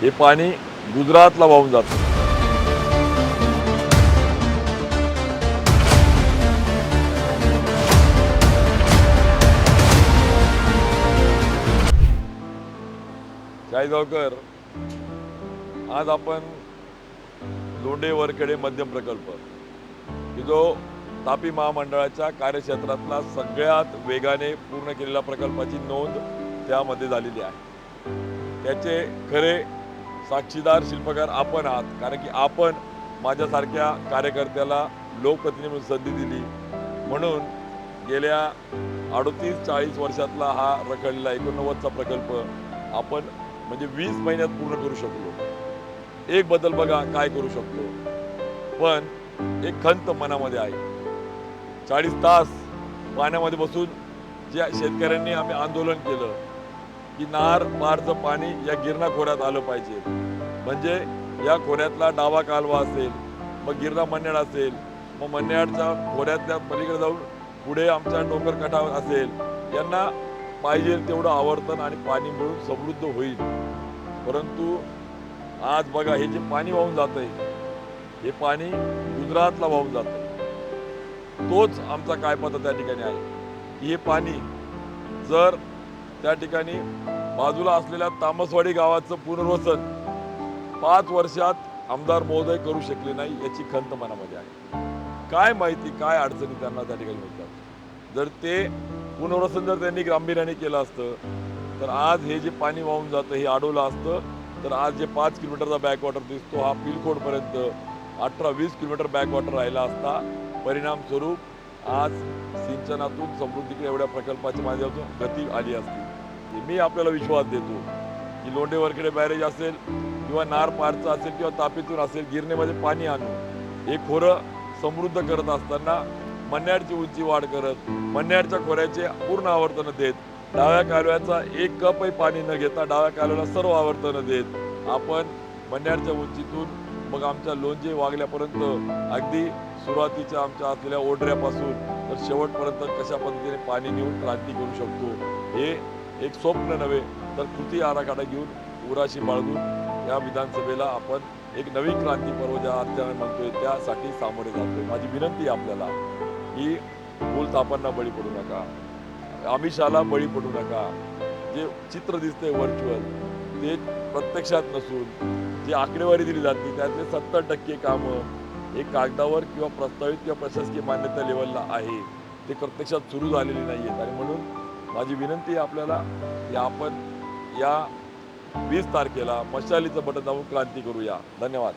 हे पाणी गुजरातला वाहून जातं. चाळीसगावकर आज आपण लोंढे वरखेडे मध्यम प्रकल्प की जो तापी महामंडळाच्या कार्यक्षेत्रातला सगळ्यात वेगाने पूर्ण केलेल्या प्रकल्पाची नोंद त्यामध्ये झालेली आहे. त्याचे खरे साक्षीदार शिल्पकार आपण आहात. कारण की आपण माझ्यासारख्या कार्यकर्त्याला लोकप्रतिनिधी म्हणून संधी दिली. म्हणून गेल्या अडतीस चाळीस वर्षातला हा रखडलेला एकोणनव्वदचा प्रकल्प आपण म्हणजे वीस महिन्यात पूर्ण करू शकलो. एक बदल बघा काय करू शकतो पण एक खंत मनामध्ये आहे. चाळीस तास पाण्यामध्ये बसून ज्या शेतकऱ्यांनी आम्ही आंदोलन केलं की नार मारचं पाणी या गिरणा खोऱ्यात आलं पाहिजे. म्हणजे या खोऱ्यातला डावा कालवा असेल मग गिरणा मन्याड असेल मग मन्याडच्या खोऱ्यातल्या पलीकडे जाऊन पुढे आमच्या डोंगर कटा असेल यांना पाहिजे तेवढं आवर्तन आणि पाणी मिळून समृद्ध होईल. परंतु आज बघा हे जे पाणी वाहून जात आहे हे पाणी गुजरातला वाहून जात तोच आमचा काय पद्धत त्या ठिकाणी आहे. हे पाणी जर त्या ठिकाणी बाजूला असलेल्या तामसवाडी गावाचं पुनर्वसन पाच वर्षात आमदार महोदय करू शकले नाही याची खंत मनामध्ये आहे. काय माहिती काय अडचणी त्यांना त्या ठिकाणी होतात जर ते पुनर्वसन जर त्यांनी गांभीर्याने केलं असतं तर आज हे जे पाणी वाहून जातं हे अडवलं असतं तर आज जे पाच किलोमीटरचा बॅकवॉटर दिसतो हा पिलखोडपर्यंत अठरा वीस किलोमीटर बॅकवॉटर राहिला असता परिणामस्वरूप आज सिंचनातून समृद्धीकडे एवढ्या प्रकल्पाच्या माध्यमातून गती आली असती. मी आपल्याला विश्वास देतो की लोंढे वरखेडे बॅरेज असेल किंवा नार पारचं असेल किंवा तापीतून असेल गिरणेमध्ये पाणी आणून हे खोरं समृद्ध करत असताना मन्याडची उंची वाढ करत मन्याडच्या खोऱ्याचे पूर्ण आवर्तन देत डाव्या कालव्याचा एक कपही पाणी न घेता डाव्या कालव्याला सर्व आवर्तन देत आपण मन्याडच्या उंचीतून मग आमच्या लोणजे वागल्यापर्यंत अगदी सुरुवातीच्या आमच्या असलेल्या ओढऱ्यापासून तर शेवटपर्यंत कशा पद्धतीने पाणी नेऊन क्रांती करू शकतो हे एक स्वप्न नव्हे तर कृती आराखडा घेऊन उराशी बाळगून या विधानसभेला आपण एक नवीन क्रांती पर्व ज्या अर्थाने म्हणतोय त्यासाठी सामोरे जातोय. माझी विनंती आपल्याला की भूलथापांना बळी पडू नका. आमिषाला बळी पडू नका. जे चित्र दिसते व्हर्च्युअल ते प्रत्यक्षात नसून जी आकडेवारी दिली जाते त्यातले सत्तर टक्के कामं हे कागदावर किंवा प्रस्तावित किंवा प्रशासकीय मान्यता लेवलला आहे ते प्रत्यक्षात सुरू झालेली नाही आहेत आणि म्हणून माझी विनंती आहे आपल्याला की आपण या वीस तारखेला मशालीचं बटन दाबून क्रांती करूया. धन्यवाद.